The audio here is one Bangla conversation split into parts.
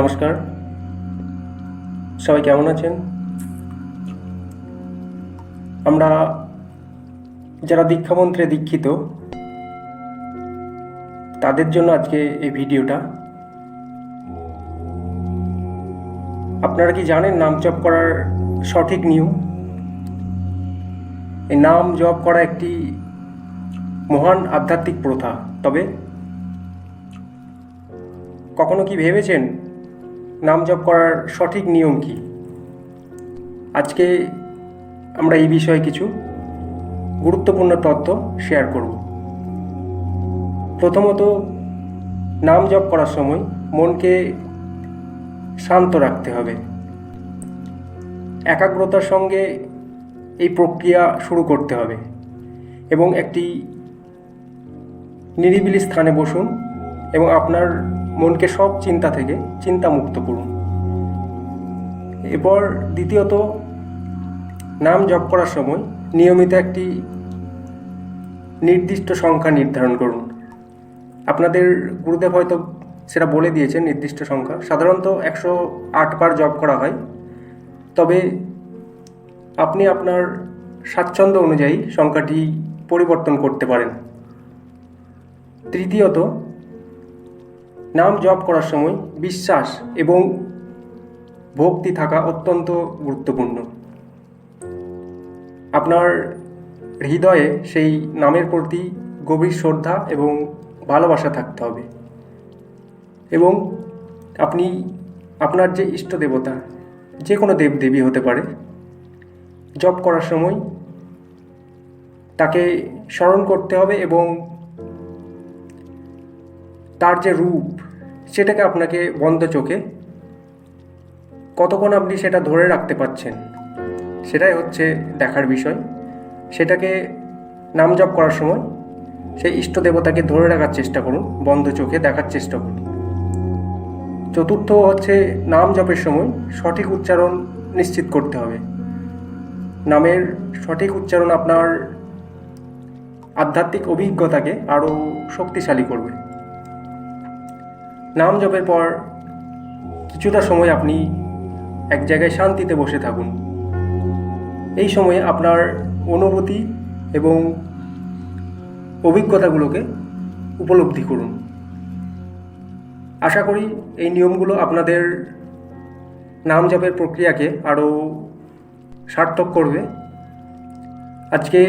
নমস্কার। সবাই কেমন আছেন? আমরা যারা দীক্ষামন্ত্রে দীক্ষিত, তাদের জন্য আজকে এই ভিডিওটা। আপনারা কি জানেন নাম জপ করার সঠিক নিয়ম? এই নাম জপ করা একটি মহান আধ্যাত্মিক প্রথা। তবে কখনো কি ভেবেছেন নাম জপ করার সঠিক নিয়ম কি? আজকে আমরা এই বিষয়ে কিছু গুরুত্বপূর্ণ তথ্য শেয়ার করব। প্রথমত নাম জপ করার সময় মনকে শান্ত রাখতে হবে। একাগ্রতার সঙ্গে এই প্রক্রিয়া শুরু করতে হবে এবং একটি নিরিবিলি স্থানে বসুন এবং আপনার মনকে সব চিন্তা থেকে চিন্তামুক্ত করুন। এরপর দ্বিতীয়ত, নাম জপ করার সময় নিয়মিত একটি নির্দিষ্ট সংখ্যা নির্ধারণ করুন। আপনাদের গুরুদেব হয়তো সেটা বলে দিয়েছেন, নির্দিষ্ট সংখ্যা। সাধারণত একশো আট বার জপ করা হয়। তবে আপনি আপনার স্বাচ্ছন্দ্য অনুযায়ী সংখ্যাটি পরিবর্তন করতে পারেন। তৃতীয়ত নাম জপ করার সময় বিশ্বাস এবং ভক্তি থাকা অত্যন্ত গুরুত্বপূর্ণ। আপনার হৃদয়ে সেই নামের প্রতি গভীর শ্রদ্ধা এবং ভালোবাসা থাকতে হবে। এবং আপনি আপনার যে ইষ্ট দেবতা যে কোনো দেবদেবী হতে পারে, জপ করার সময় তাকে স্মরণ করতে হবে এবং তার যে রূপ, সেটাকে আপনাকে বন্ধ চোখে কতক্ষণ আপনি সেটা ধরে রাখতে পারছেন, সেটাই হচ্ছে দেখার বিষয়। সেটাকে নাম জপ করার সময় সেই ইষ্ট দেবতাকে ধরে রাখার চেষ্টা করুন, বন্ধ চোখে দেখার চেষ্টা করুন। চতুর্থ হচ্ছে নাম জপের সময় সঠিক উচ্চারণ নিশ্চিত করতে হবে। নামের সঠিক উচ্চারণ আপনার আধ্যাত্মিক অভিজ্ঞতাকে আরও শক্তিশালী করবে। নাম জপের পর কিছুটা সময় আপনি এক জায়গায় শান্তিতে বসে থাকুন। এই সময়ে আপনার অনুভূতি এবং অভিজ্ঞতাগুলোকে উপলব্ধি করুন। আশা করি এই নিয়মগুলো আপনাদের নাম জপের প্রক্রিয়াকে আরও সার্থক করবে। আজকে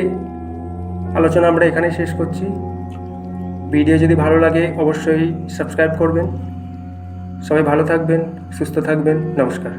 আলোচনা আমরা এখানে শেষ করছি। ভিডিও যদি ভালো লাগে অবশ্যই সাবস্ক্রাইব করবেন। সবাই ভালো থাকবেন সুস্থ থাকবেন। নমস্কার।